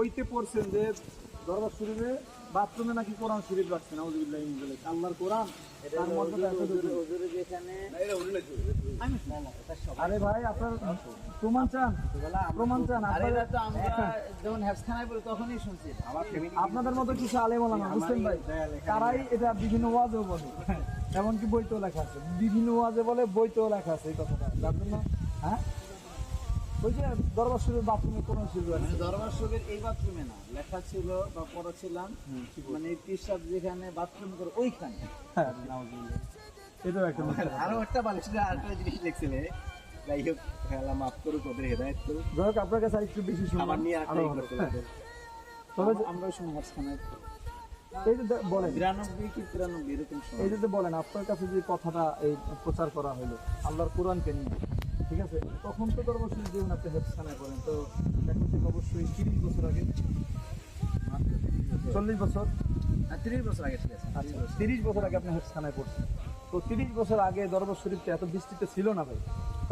বইতে পড়ছেন যে দরবার শরীফে বাথরুমে নাকি কোরআন শরীফ রাখছেন আউযুবিল্লাহি মিন যালিক। আল্লাহর কোরআন। আরে ভাই আপনার প্রমাণ চান? প্রমাণ চান আর আপনারা- এটা তো আমরা যখন তখনই শুনছি। আপনাদের মতো কিছু আলেম আলামা বুঝছেন ভাই? তারাই এটা বিভিন্ন ওয়াজেও বলে। এমনকি বইতেও লেখা আছে। বিভিন্ন ওয়াজে বলে বইতেও লেখা আছে এই কথাটা। যার জন্য হ্যাঁ? ওই যে দরবার শরীফ বাথরুমে শরীফ আছে মানে দরবার শরীফের এই বাথরুমে না লেখা ছিল বা পড়াছিলাম মানে পিসাব যেখানে বাথরুম করে ওইখানে। হ্যাঁ, এটাও একটা আরও একটা বালিশ আর একটা জিনিস লিখছিলে। যাই হোক খেলা মাফ করুক ওদের হেদায়ত করুক। যাই হোক আপনার কাছে আরেকটু বেশি আমার নিয়ে আরও ভালো। করতে। তবে আমরা ওই সময় হেফসখানায় এই যে বলেন। বিরানব্বই কি তিরানব্বই এরকম এই যে বলেন আপনার কাছে যে কথাটা এই প্রচার করা হলো আল্লাহর কোরআনকে নিয়ে। ঠিক আছে? তখন তো দরবার শরীফ যেমন আপনি হেফসানায় করেন। তো এখন থেকে অবশ্যই তিরিশ বছর আগে চল্লিশ বছর? তিরিশ বছর আগে ঠিক আছে। আচ্ছা তিরিশ বছর। আগে আপনি হেফসানায় পড়ছেন তো তিরিশ বছর আগে দরবার শরীফটা এত বৃষ্টিতে ছিল না ভাই।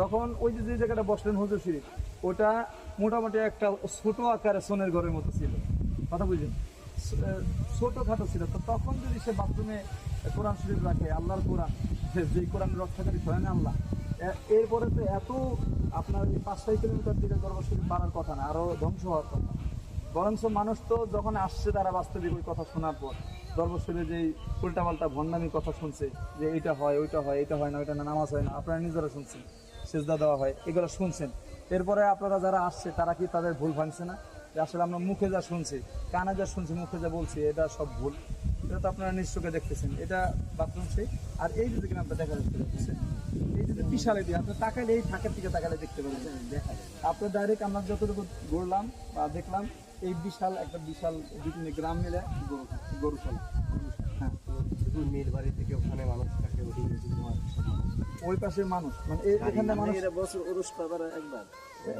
তখন ওই যে যে জায়গাটা বসলেন হুজুর শরীফ ওটা মোটামুটি একটা ছোট আকারে সোনের ঘরের মতো ছিল। কথা বুঝলেন? ছোট খাটো ছিল। তো তখন যদি সে বাথরুমে কোরআন শরীফ রাখে আল্লাহর কোরআন যে কোরআন রক্ষাকারী না আল্লাহ এরপরে তো এত আপনার এই পাঁচ, ছয় কিলোমিটার দিকে শরীফ বাড়ার কথা না, আরও ধ্বংস হওয়ার কথা। বরঞ্চ মানুষ তো যখন আসছে তারা বাস্তবিক ওই কথা শোনার পর দরবশ্বরে যে উল্টাপাল্টা ভণ্ডামি কথা শুনছে, যে এইটা হয়, ওইটা হয় এটা হয় না, ওইটা না, নামাজ হয় না, আপনারা নিজেরা শুনছেন, সেজদা দেওয়া হয়, এগুলো শুনছেন। এরপরে আপনারা যারা আসছে, তারা কি তাদের ভুল ভাঙছে না? যে আসলে আমরা মুখে যা শুনছি, কানে যা শুনছি, মুখে যা বলছি, এটা সব ভুল। এটা তো আপনারা নিশ্চয়কে দেখতেছেন, এটা বাথরুম সেই। আর এই যদি কিনা আপনার দেখা যাচ্ছে বিশাল আপনি তাকাইলে এই থাকের দিকে তাকালে দেখতে পাবেন দেখা আপনি ডাইরেক্ট আমরা যতটুকু ঘুরলাম বা দেখলাম এই বিশাল একটা বিশাল তিনটে গ্রাম মিলে গরু গরু চলে হ্যাঁ। মেয়ের বাড়ি থেকে ওখানে মানুষ থাকে ওই পাশে মানুষ। মানে এখানে মানুষ বছর উরুষ পাবার একবার।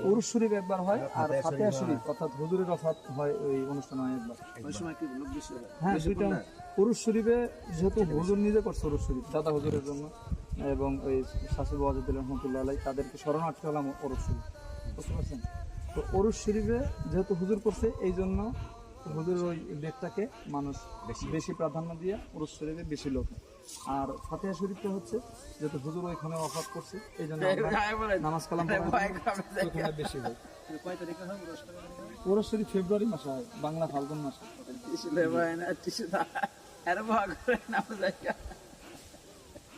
উরুস শরীফ একবার হয় আর ফাতেহা শরীফ অর্থাৎ হুজুরের অফাত হয় ওই অনুষ্ঠান হয় একবার। ওই সময় কি লোক বেশি হ্যাঁ? দুইটা উরুস শরীফে যেহেতু হুজুর নিজে করছে উরুস শরীফ দাদা হুজুরের জন্য। এবং ওই শাশুর ওয়াজুদ্দিন রহমতুল্লাহ আলাই তাদেরকে শরণার্থী হলাম ওরস শরীফ। বুঝতে পারছেন? তো ওরস শরীফে যেহেতু হুজুর করছে এই জন্য হুজুর ওই ডেটটাকে মানুষ বেশি। বেশি প্রাধান্য দিয়ে ওরস শরীফে বেশি লোক। আর ফাতেহা শরীফটা হচ্ছে যেহেতু হুজুর ওইখানে অফাত করছে এই জন্য নামাজ কালাম বেশি? ওরস শরীফ ফেব্রুয়ারি মাসে হয় বাংলা ফাল্গুন মাসে।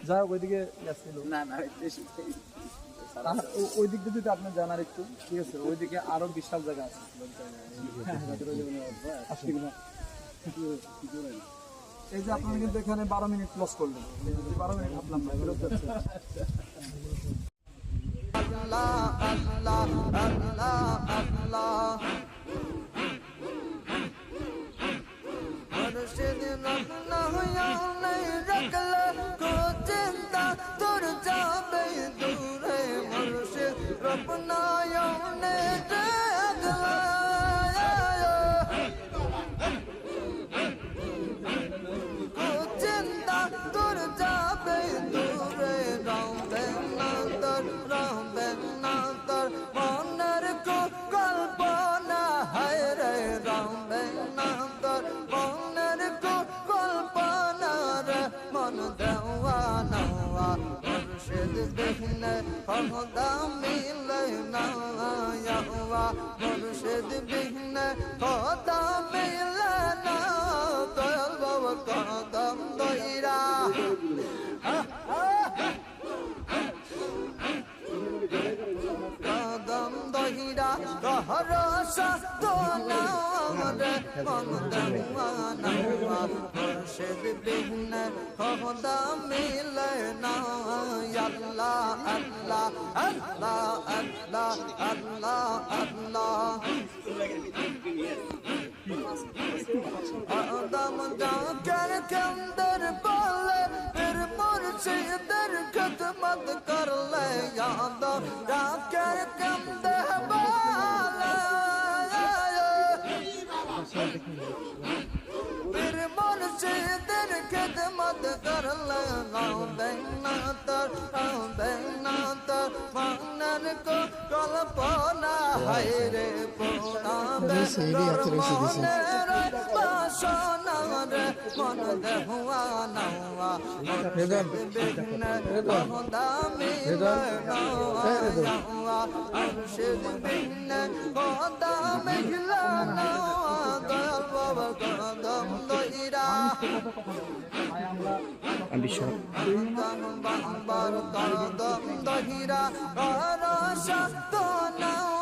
হোক ওইদিকে গেছিল না না। আর ওই দিক দিয়ে যদি আপনার জানার একটু ঠিক আছে ওইদিকে আরও বিশাল জায়গা আছে? এই যে আপনারা কিন্তু এখানে বারো মিনিট লস করলেন যে বারো মিনিট ভাবলাম না ফেরত যাচ্ছে হইয়া নাই রাখলে মুর্শিদ রপনায় মুর্শিদ বিহীন খোদা মিলে না আল্লাহ আল্লাহ আল্লাহ আল্লাহ আল্লাহ আল্লাহ আদম জাকের কন্দর বলে ফির মুর্শিদের খদমত করলে আদম জাকের কন্দর خدمت کر لگاؤں بینا تر بینا تر مانن کو کلپنا ہے رے پونا بیگر مانے رے باسونا رے من دہوا نوا بیگن بہن دامی رے نوا করে দেবে আমি সব বাংবার দম দহিরা কর সত্য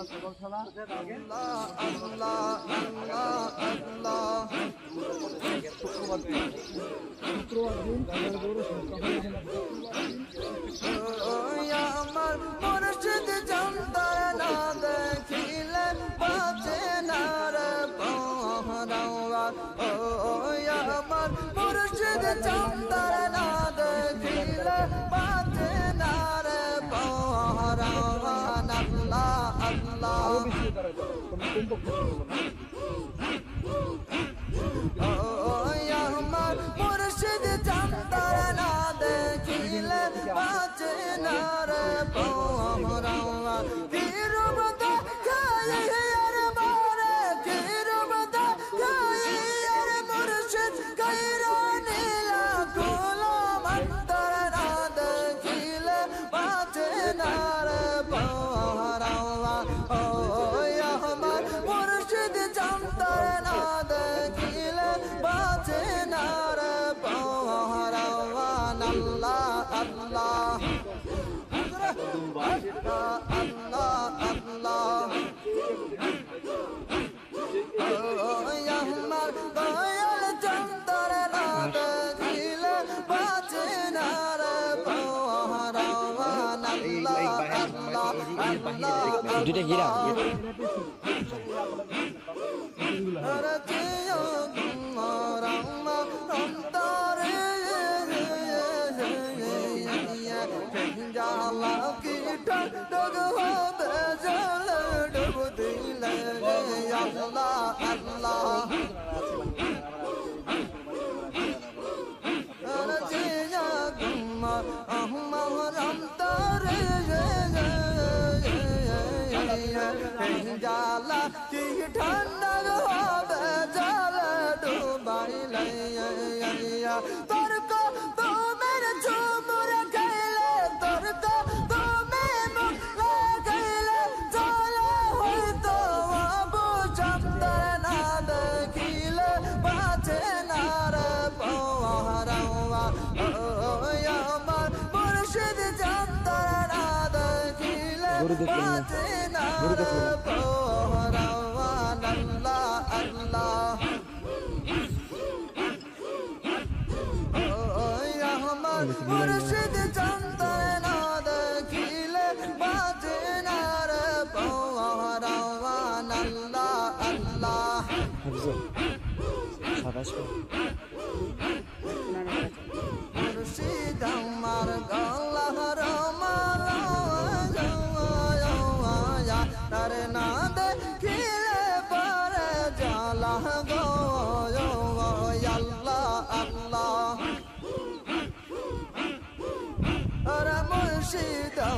ছাগল ছাগলছানা আল্লাহ আল্লাহ আল্লাহ আল্লাহ শুক্রবার দিন শুক্রবার দিন গরু আমার মরশিদ জানতার না দেখিলেন পাচে না মুর্শিদ জানতার না দেখিলে বাঁচে না রে পহরাওয়া দুইটা হীরা Allah, Allah. জালা কি ঠান্ডা হবে জালা ডুবাইলে দেখবেন না ধরে দেখবেন মুর্শিদ চন্দ না দেখিলে বাজে না রে পওয়ারাওয়ান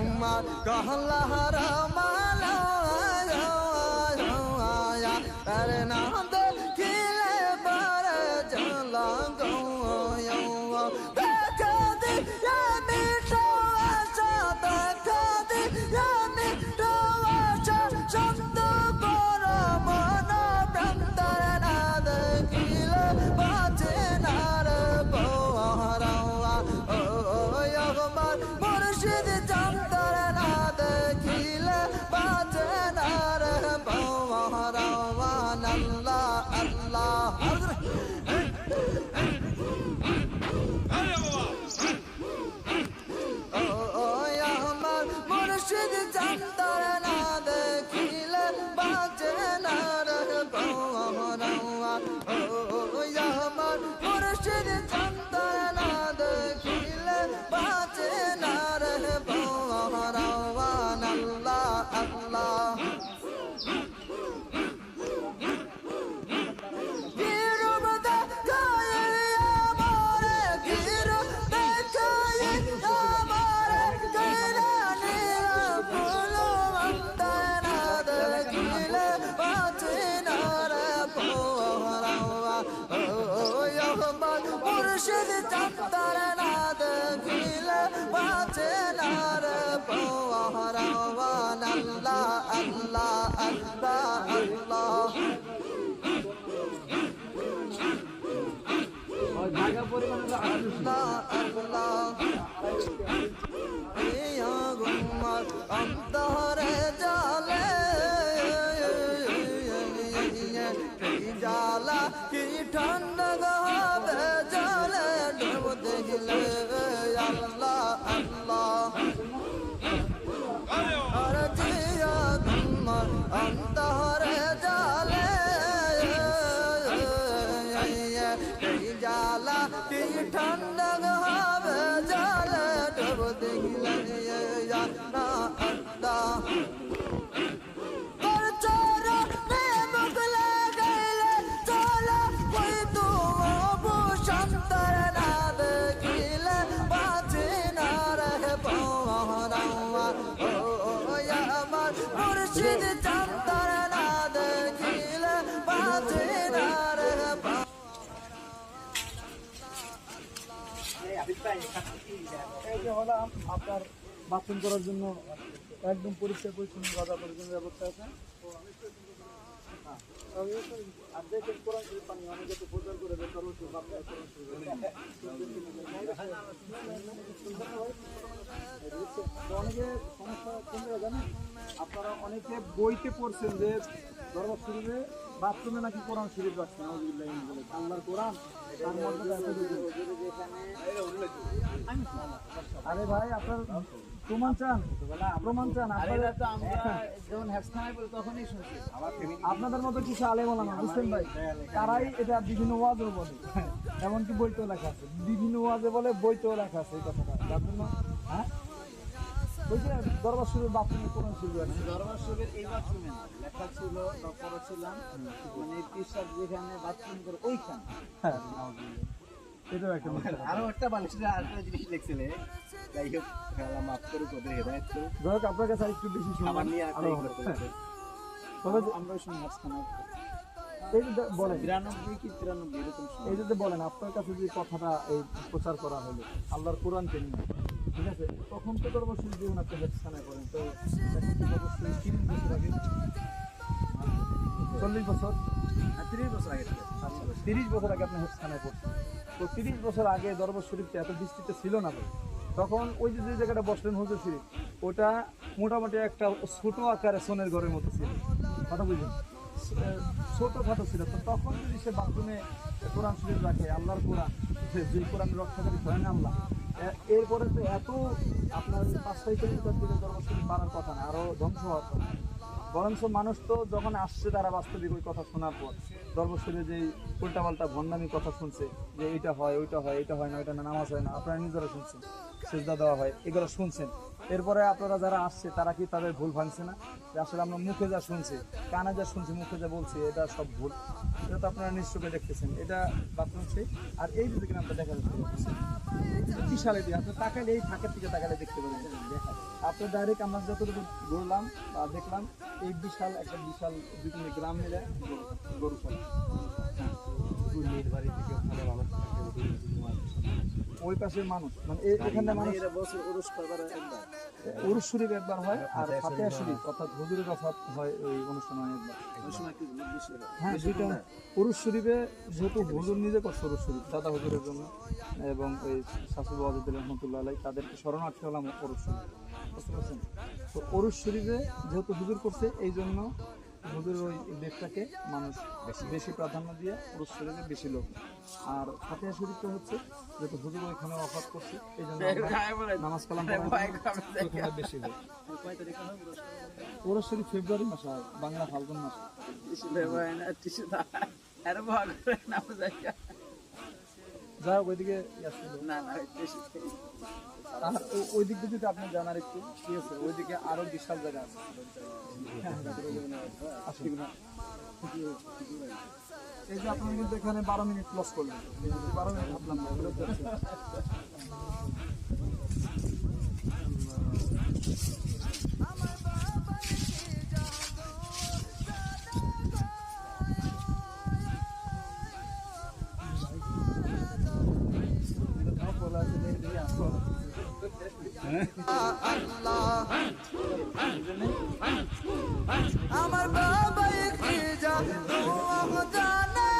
रौमा कहला रमा পওয়ারাওয়ান আপনার বাথরুম করার জন্য একদম পরিষ্কার, পরিচ্ছন্ন পরিচ্ছন্ন ব্যবস্থা আছে। করে সমস্যা আপনারা অনেকে বইতে পড়ছেন যে দরবার শরীফে বাথরুমে নাকি কোরআন শরীফ মিনাশ বলে আল্লাহর কোরআন তার মর্যাদা এত বেশি। আরে ভাই আপনার প্রমাণ চান? প্রমাণ চান আপনারা তো আমরা যখন তখনই শুনছি। আপনাদের মতো কিছু আলে বলা না বুঝছেন ভাই? তারাই এটা বিভিন্ন ওয়াজে বলে। এমনকি বইতেও লেখা আছে। বিভিন্ন ওয়াজে বলে বইতেও লেখা আছে এই কথাটা। যার হ্যাঁ দরবার শুরু বাথরুমে কোরআন শুরু আছে? দরবার শরীফের এই বাথরুমে না। লেখা ছিল বা পড়েছিলাম মানে পিসাব যেখানে বাথরুম করে ওইখানে। হ্যাঁ এটাও একটা আরও একটা মানুষের আরেকটা জিনিস লিখছিলে। যাই হোক আল্লাহ মাফ করে তোদের হেদায়ত করুক। যাই হোক আপনার কাছে একটু বেশি শুনলাম নিয়ে আরও ইগনোর তবে আমরা শুনি হ্যাপস্থানায় এই যে বলেন। বিরানব্বই কি তিরানব্বই এরকম শুনি এই যে বলেন আপনার কাছে যে কথাটা এই প্রচার করা হলো আল্লাহর কোরআনকে নিয়ে। ঠিক আছে? তখন তো শরীফ জীবন আপনি হেফসানায় করেন, তো এখন তো অবশ্যই তিরিশ বছর আগে? চল্লিশ বছর? তিরিশ বছর আগে। আচ্ছা তিরিশ বছর আগে আপনি হেফসানায় পড়ছেন। তো তিরিশ বছর আগে দরবার শরীফটা এত বিস্তৃত ছিল না তো? তখন ওই যে যে জায়গাটা বসলেন হুজুর শরীফ, ওটা মোটামুটি একটা ছোট আকারে সোনের ঘরের মতো ছিল। কথা বুঝলেন? ছোট খাটো ছিল। তো তখন যদি সে বাথরুমে কোরআন শরীফ রাখে, আল্লাহর কোরআন, যে- কোরআন রক্ষাকারী হয় না আল্লাহ এরপরে তো এত আপনার পাঁচ ছয় কিলোমিটার দিকে শরীফ বাড়ার কথা না, আরও ধ্বংস হওয়ার কথা। বরঞ্চ মানুষ তো যখন আসছে তারা বাস্তবিক ওই কথা শোনার পর দরবশ্বরে যে উল্টাপাল্টা ভণ্ডামি কথা শুনছে, যে এইটা হয়, ওইটা হয় এটা হয় না, ওইটা না, নামাজ হয় না, আপনারা নিজেরা শুনছেন, সেজদা দেওয়া হয়, এগুলো শুনছেন। এরপরে আপনারা যারা আসছে, তারা কি তাদের ভুল ভাঙছে না? যে আসলে আমরা মুখে যা শুনছি, কানে যা শুনছি, মুখে যা বলছি, এটা সব ভুল। এটা তো আপনারা নিশ্চয়ই দেখতেছেন, এটা বাথরুম আর এই যদি কিনা আপনার দেখা যাচ্ছে বিশাল এটি আপনি তাকালে এই ফাঁকের দিকে তাকালে দেখতে পাবেন। আপনি ডাইরেক্ট আমরা যতটুকু ঘুরলাম বা দেখলাম, এই বিশাল, একটা বিশাল দুই তিনটে গ্রাম মিলে গরু ফল বাড়ি থেকে ওখানে ওই পাশের মানুষ মানে এই- এখানে মানুষ উরুস শরীফ একবার হয় আর ফাতেহা শরীফ অর্থাৎ হুজুরের অফাত হয় ওই অনুষ্ঠান হয় একবার। হয়? হ্যাঁ। দুইটা উরুস শরীফে যেহেতু হুজুর নিজে করছে উরুস শরীফ দাদা হুজুরের জন্য এবং ওই শাশুর ওয়াজুদ্দিন রহমতুল্লাহ আলাই তাদেরকে শরণার্থী হলাম উরুস শরীফ। বুঝতে পারছেন? তো উরুস শরীফে যেহেতু হুজুর করছে এই জন্য হুজুরের ওই দেশটাকে মানুষ বেশি বেশি প্রাধান্য দিয়ে পুরুষ শরীরে বেশি লোক। আর ফাতেহা শরীফটা হচ্ছে যেহেতু হুজুর ওইখানে অফাত করছে এই জন্য নামাজ কালাম ওইখানে বেশি লোক। পুরুষ শরীফ ফেব্রুয়ারি মাসে হয় বাংলা ফাল্গুন মাসে। যাই হোক ওইদিকে ওই দিক যদি আপনি জানার একটু ঠিক আছে ওইদিকে আরও বিশাল জায়গা আছে। না। এই যে আপনার কিন্তু এখানে বারো মিনিট লস করলেন। বারো মিনিট ভাবলাম আমার বাবাই কি যা জানে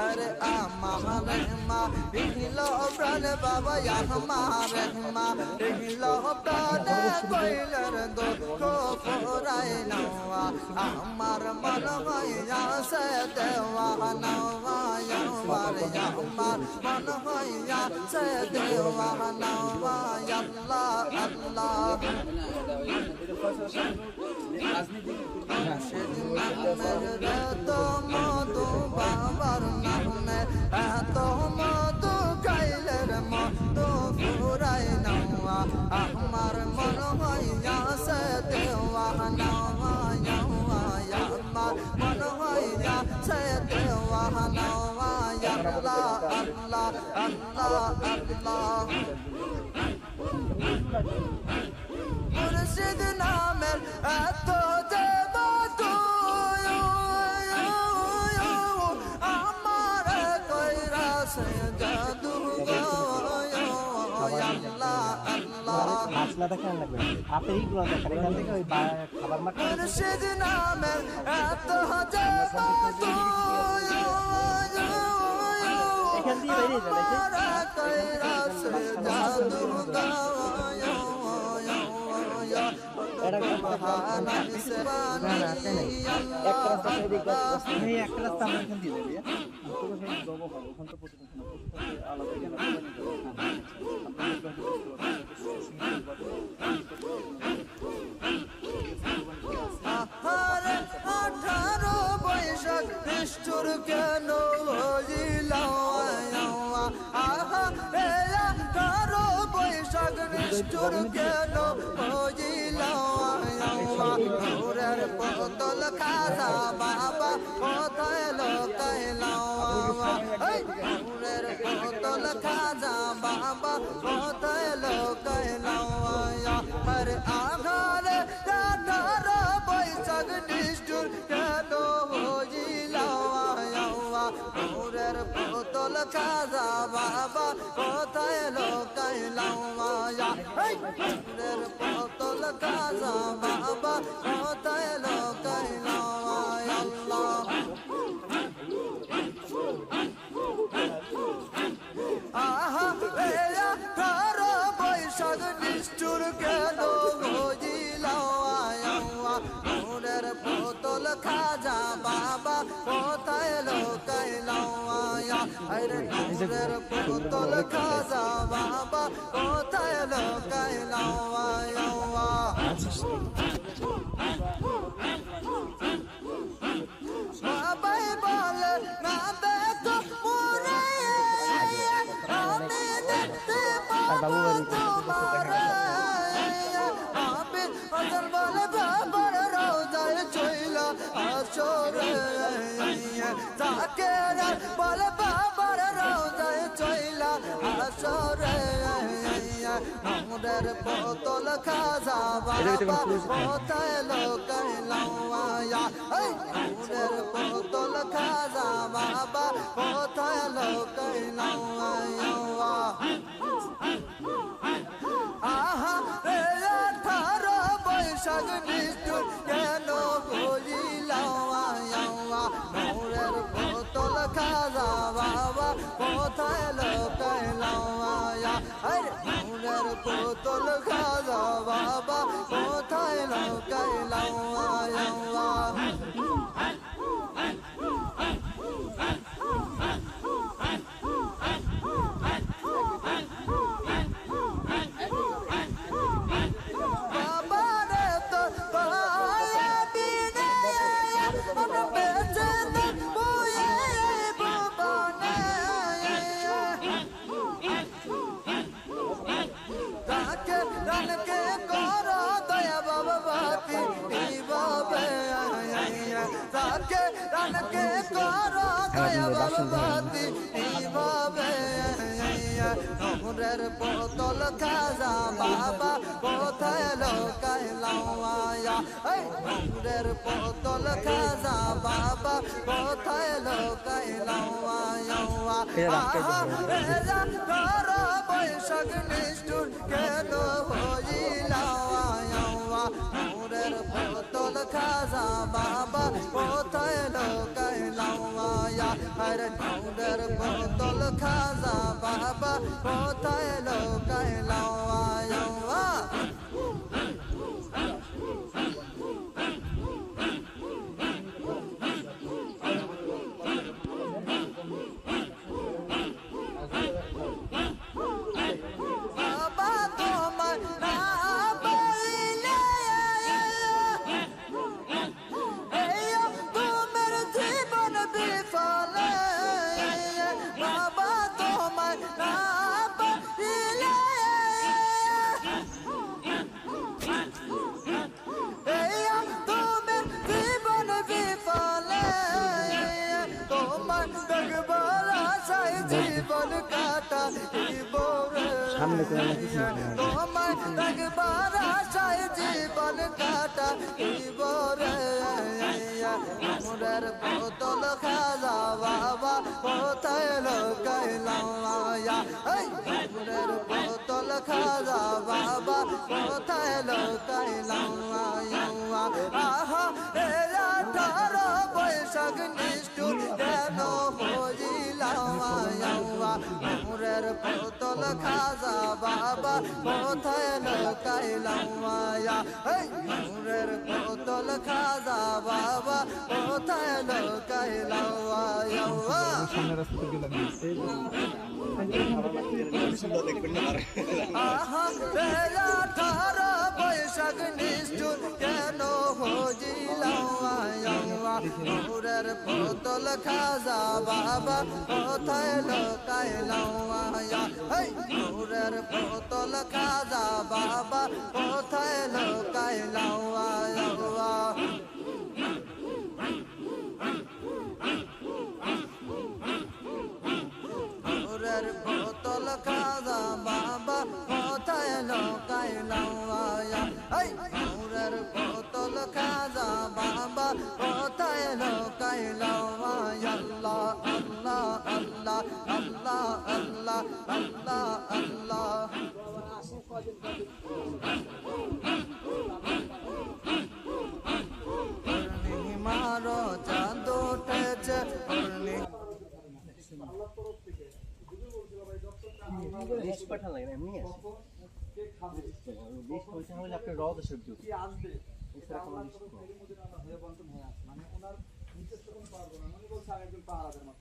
আরে আমার মা দিল প্রাণ বাবা আমার মা দিল প্রাণ কইলার দুঃখ ফোরাই নওয়া আমার মন হইয়া সে দেওয়া নওয়া আমার আমার মন হইয়া সে দেওয়া নওয়া আল্লাহ আল্লাহ। এত মধু বাবার আল্লাহ মুর্শিদ নামের এত দেবতু আমার কইরা সে জাদু আল্লাহ আল্লাহ। মাছলাটা কেমন লাগবে আপনি এইগুলো দেখেন এত দেবতু रा त আঠারো বৈশাখ নিষ্ঠুর কেন হইল আহা রে আঠারো বৈশাখ নিষ্ঠুর কেন হইল ঘুরের বোতল খাজা বাবা, কোথায় লোকাইল ঘুরের বোতল খাজা বাবা, কোথায় লোকাইল হর আঘারে বৈশাখ নিষ্ঠুর বোতল খাজা বাবা, কোথায় লোকাইল ঘুরের বোতল খাজা বাবা, কোথায় লোকাইল আল্লাহ আহা এয়া কার বৈশাখ নিষ্ঠুর কেন হইল মোরের বোতল খাজা বাবা, কোথায় লোকাইল আরে মোরের বোতল খাজা বাবা, কোথায় লোকাইল বাবাই বলে, না দেখো মোরে আমি দেখতে পাবো আসরে আমাদের বোতল খাজা বাবা কোথায় লোকাইলাওয়া আমাদের বোতল খাজা বাবা কোথায় লোকাইলাওয়া আহা রে আঠারো বৈশাখ নিষ্ঠুর কেন বলিলাওয়া মোরের বোতল খাজা বাবা লোকাইলাওয়া আরে বোতল খাজা বাবা কোথায় লোকাইলাওয়া বাবারে নূরের বোতল খাজা বাবা কোথায় আহা এরা ঘর বৈশাখ নিষ্ঠুর কেন হইলাওয়া নূরের বোতল খাজা বাবা কোথায় লোকাইলাওয়া আরে নূরের বোতল খাজা বাবা কোথায় তোমার না বলিলে এই তোমার দেখবার আশায় জীবন কাটা সামনে জীবন আমরার বাবা কোথায় লোকাইলাম আমরার বোতল খাজা বাবা কোথায় লোকাইলাম আহা এরা ঠার বৈশাখ নিষ্ঠুর কেন হইলাম ঘুরের বোতল খাজা কোথায় লোকাইলাম আমরার বোতল খাজা বাবা কোথায় লোকাইলাম সামনে রাস্তা থেকে বৈশাখ নিষ্ঠুর কেন হজিলাওয়ার বোতল খাজা বাবা কোথায় লোকাইলাওয়া নূরের বোতল খাজা বাবা কোথায় লোকাইলাওয়া নূরের বোতল খাজা বাবা, কোথায় লোকাইলাওয়া এই নূরের বোতল খাজা বাবা, কোথায় লোকাইলাওয়া আল্লাহ আল্লাহ আল্লাহ আল্লাহ আল্লাহ আল্লাহ আল্লাহ। পূর্ণিমারো চাঁদ উঠেছে পূর্ণিমা লিস্ট পাঠান লাগে এমনি আছে। লিস্ট হয়েছে হলে আপনি র মানে ওনার নির্দিষ্ট কোনো পারব না উনি বলছে আমি একজন পাহারাদের মাত্র